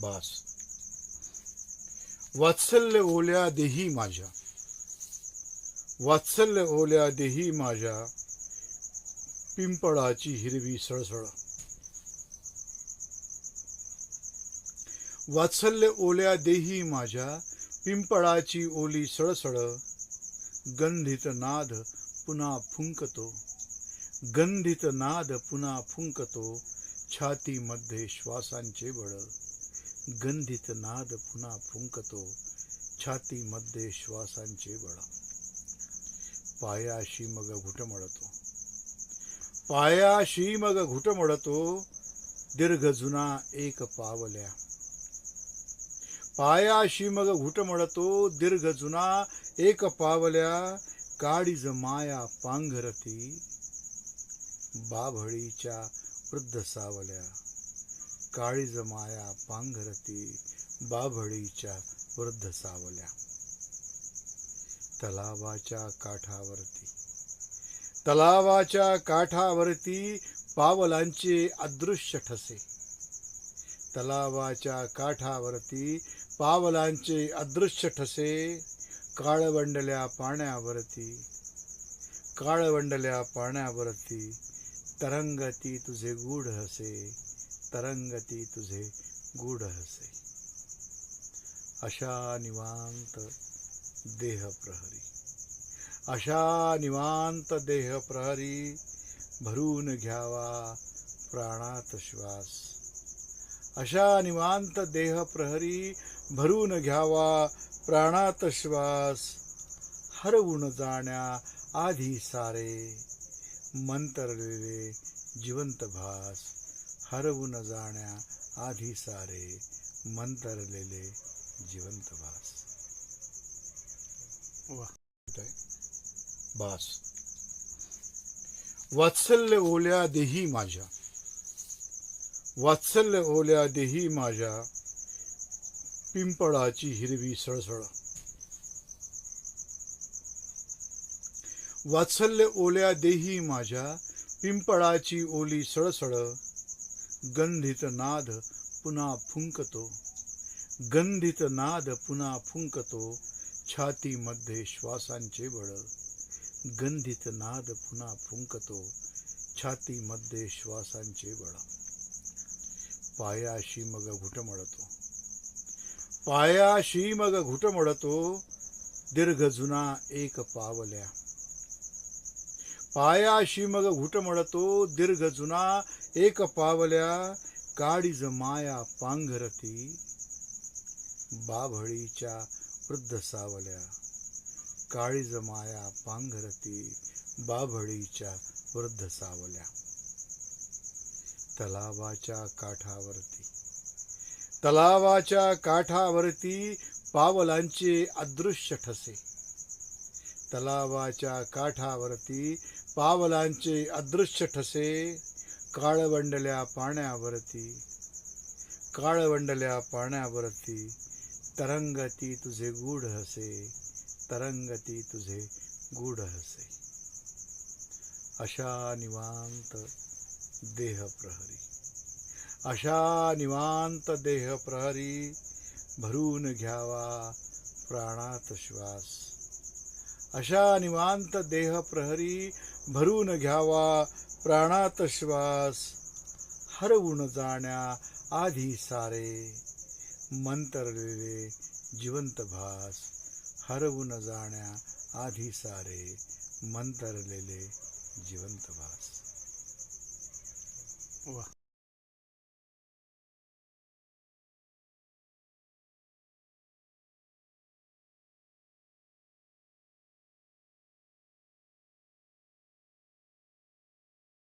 बास. वात्सल्य ओल्या देही माझ्या. वात्सल्य ओल्या देही माझ्या. पिंपळाची हिरवी सळसळ. वात्सल्य ओल्या देही माझ्या. पिंपळाची ओली सळसळ. गंधित नाद पुन्हा फुंकतो. गंधित नाद पुन्हा फुंकतो छातीमध्ये श्वासांचे बळ. गंधित नाद पुन्हा फुंकतो छातीमध्ये श्वासांचे बळ. पायाशी मग घुटमळतो पायाशी मग घुटमळतो दीर्घ जुना एक पावल्या. पायाशी मग घुटमळतो दीर्घ जुना एक पावल्या काळीज माया पांघरती बाभळीच्या वृद्ध सावल्या. काळीज माया पांघरती बाभळीच्या वृद्ध सावल्या. तलावाच्या काठावरती. तलावाच्या काठावरती पावलांचे अदृश्य ठसे. तलावाच्या काठावरती पावलांचे अदृश्य ठसे काळवंडल्या पाण्यावरती. काळवंडल्या पाण्यावरती तरंगती तुझे गूढ हसे तरंगती तुझे गूढ हसे. अशा निवांत देह प्रहरी. अशा निवांत देह प्रहरी भरून घ्यावा प्राणात श्वास. अशा निवांत देह प्रहरी भरून घ्यावा प्राणात श्वास. हरवून जाण्या आधी सारे. मंतरलेले जिवंत भास हरवून जाण्या आधी सारे मंतरलेले जिवंत भास. भास. वात्सल्य ओल्या देही माझ्या. वात्सल्य ओल्या देही माझ्या. पिंपळाची हिरवी सळसळ. वात्सल्य ओल्या देही माझ्या पिंपळाची ओली सळसळ गंधित नाद पुन्हा फुंकतो. गंधित नाद पुन्हा फुंकतो छातीमध्ये श्वासांचे बळ. गंधित नाद पुन्हा फुंकतो छातीमध्ये श्वासांचे बळ. पायाशी मग घुटमळतो पायाशी मग घुटमळतो दीर्घ जुना एक पावल्या. पायाशी मग घुटमळतो दीर्घ जुना एक पावल्या काळीज माया पांघरती बाभळीच्या वृद्ध सावल्या. काळीज माया पांघरती बाभळीच्या वृद्ध सावल्या. तलावाच्या काठावरती. तलावाच्या काठावरती पावलांचे अदृश्य ठसे. तलावाच्या काठावरती पावलांचे अदृश्य ठसे काळवंडल्या पाण्यावरती. काळवंडल्या पाण्यावरती तरंगती तुझे गूढ हसे तरंगती तुझे गूढ हसे. अशा निवांत देह प्रहरी. अशा निवांत देह प्रहरी भरून घ्यावा प्राणात श्वास. अशा निवांत देह प्रहरी भरून घ्यावा प्राणात श्वास हरवून जाण्या आधी सारे. मंतरलेले जिवंत भास हरवून जाण्या आधी सारे. मंतरलेले जिवंत भास. वा.